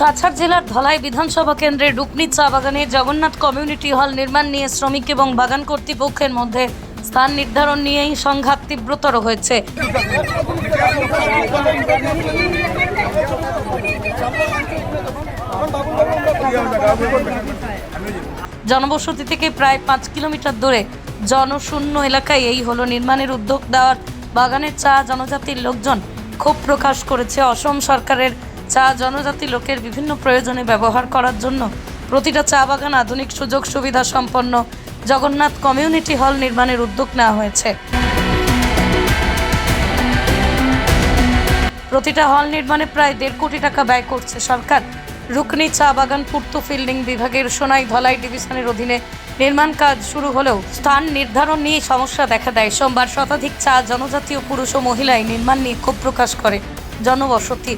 কাছাড় জেলার ধলাই বিধানসভা কেন্দ্রের রুকনি চা বাগানে জগন্নাথ কমিউনিটি হল নির্মাণ নিয়ে শ্রমিক এবং বাগান কর্তৃপক্ষের মধ্যে স্থান নির্ধারণ নিয়েই সংঘাত তীব্রতর হয়েছে। জনবসতি থেকে প্রায় পাঁচ কিলোমিটার দূরে জনশূন্য এলাকায় এই হলো নির্মাণের উদ্যোগ দেওয়ার বাগানের চা জনজাতির লোকজন ক্ষোভ প্রকাশ করেছে। অসম সরকারের চা জনজাতি লোকের বিভিন্ন প্রয়োজনে ব্যবহার করার জন্য প্রতিটা চা বাগান আধুনিক সুযোগ সুবিধা সম্পন্ন জগন্নাথ কমিউনিটি হল নির্মাণের উদ্যোগ নেওয়া হয়েছে। প্রতিটা হল নির্মাণে প্রায় দেড় কোটি টাকা ব্যয় করছে সরকার। রুকনি চা বাগান পূর্ত ফিল্ডিং বিভাগের সোনাই ধলাই ডিভিশনের অধীনে নির্মাণ কাজ শুরু হলেও স্থান নির্ধারণ নিয়ে সমস্যা দেখা দেয়। সোমবার শতাধিক চা জনজাতীয় পুরুষ ও মহিলায় নির্মাণ নিয়ে ক্ষোভ প্রকাশ করে জনবসতি।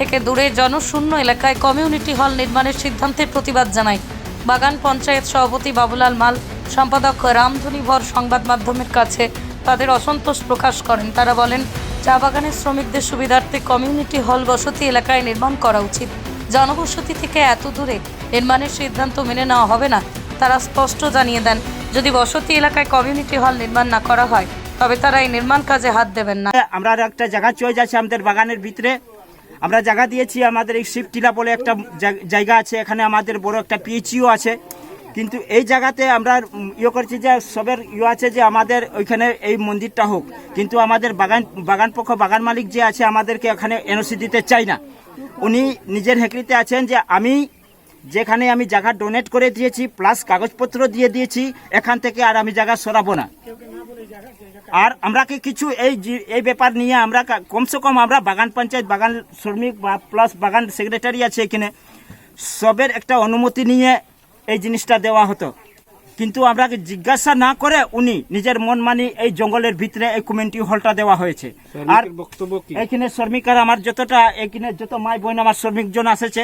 থেকে দূরে জনশূন্য এলাকায় কমিউনিটি হল নির্মাণের সিদ্ধান্তের প্রতিবাদ জানায় বাগান পঞ্চায়েত সভাপতি বাবুলাল মাল, সম্পাদক রামধনীভর সংবাদ মাধ্যমের কাছে তাদের অসন্তোষ প্রকাশ করেন। তারা বলেন, চা বাগানের শ্রমিকদের সুবিধার্থে কমিউনিটি হল বসতি এলাকায় নির্মাণ করা উচিত। জনবসতি থেকে এত দূরে নির্মাণের সিদ্ধান্ত মেনে নেওয়া হবে না। তারা স্পষ্ট জানিয়ে দেন, যদি বসতি এলাকায় কমিউনিটি হল নির্মাণ না করা হয়, তবে তারা এই নির্মাণ কাজে হাত দেবেন না। আমরা একটা জায়গা চয়ে যাচ্ছে আমাদের বাগানের ভিতরে। আমরা জায়গা দিয়েছি, আমাদের এই শিবটিলা বলে একটা জায়গা আছে, এখানে আমাদের বড় একটা পিএইচিও আছে। কিন্তু এই জায়গাতে আমরা ইয়ে করছি যে, সবের ইয়ে আছে যে, আমাদের ওইখানে এই মন্দিরটা হোক। কিন্তু আমাদের বাগান বাগান পক্ষ, বাগান মালিক যে আছে, আমাদেরকে এখানে এনওসি দিতে চাই না। উনি নিজের হেকরিতে আছেন যে, আমি যেখানে আমি জায়গা ডোনেট করে দিয়েছি প্লাস কাগজপত্র দিয়ে দিয়েছি, এখান থেকে আর আমি জায়গা সরাবো না। আর আমরা কি কিছু এই এই ব্যাপার নিয়ে আমরা কমসে কম আমরা বাগান পঞ্চায়েত বাগান শ্রমিক বা প্লাস বাগান সেক্রেটারি আছে এখানে। সবের একটা অনুমতি নিয়ে এই জিনিসটা দেওয়া হতো। কিন্তু আমরা জিজ্ঞাসা না করে উনি নিজের মন মানি এই জঙ্গলের ভিতরে এই কমিউনিটি হলটা দেওয়া হয়েছে। আর বক্তব্য এখানে শ্রমিকার আমার যতটা এখানে যত মাই বোন আমার শ্রমিকজন আসেছে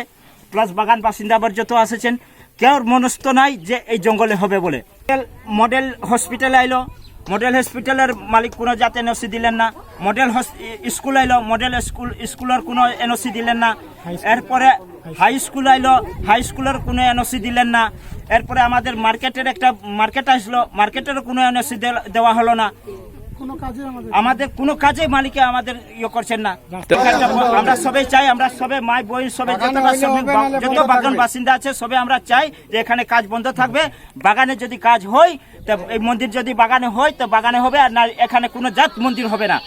প্লাস বাগান বাসিন্দা আবার যত আসেছেন কেউ মনস্থ নাই যে এই জঙ্গলে হবে বলে। মডেল হসপিটালে আইলো মডেল হসপিটালের মালিক কোনো যাতে এনওসি দিলেন না। মডেল স্কুল আইলো মডেল স্কুল স্কুলের কোনো এনওসি দিলেন না। এরপরে হাই স্কুল আইলো হাই স্কুলের কোনো এনওসি দিলেন না। এরপরে আমাদের মার্কেটের একটা মার্কেট আসলো মার্কেটেরও কোনো এনওসি দেওয়া হলো না। আমাদের কোনো কাজে মালিকে আমাদের ইয়ে করছেন না। আমরা সবাই চাই আমরা সবে মাই বোন সবে যত বাগান বাসিন্দা আছে সবে আমরা চাই যে এখানে কাজ বন্ধ থাকবে। বাগানে যদি কাজ হয় তো এই মন্দির যদি বাগানে হয় তো বাগানে হবে আর না এখানে কোনো জাত মন্দির হবে না।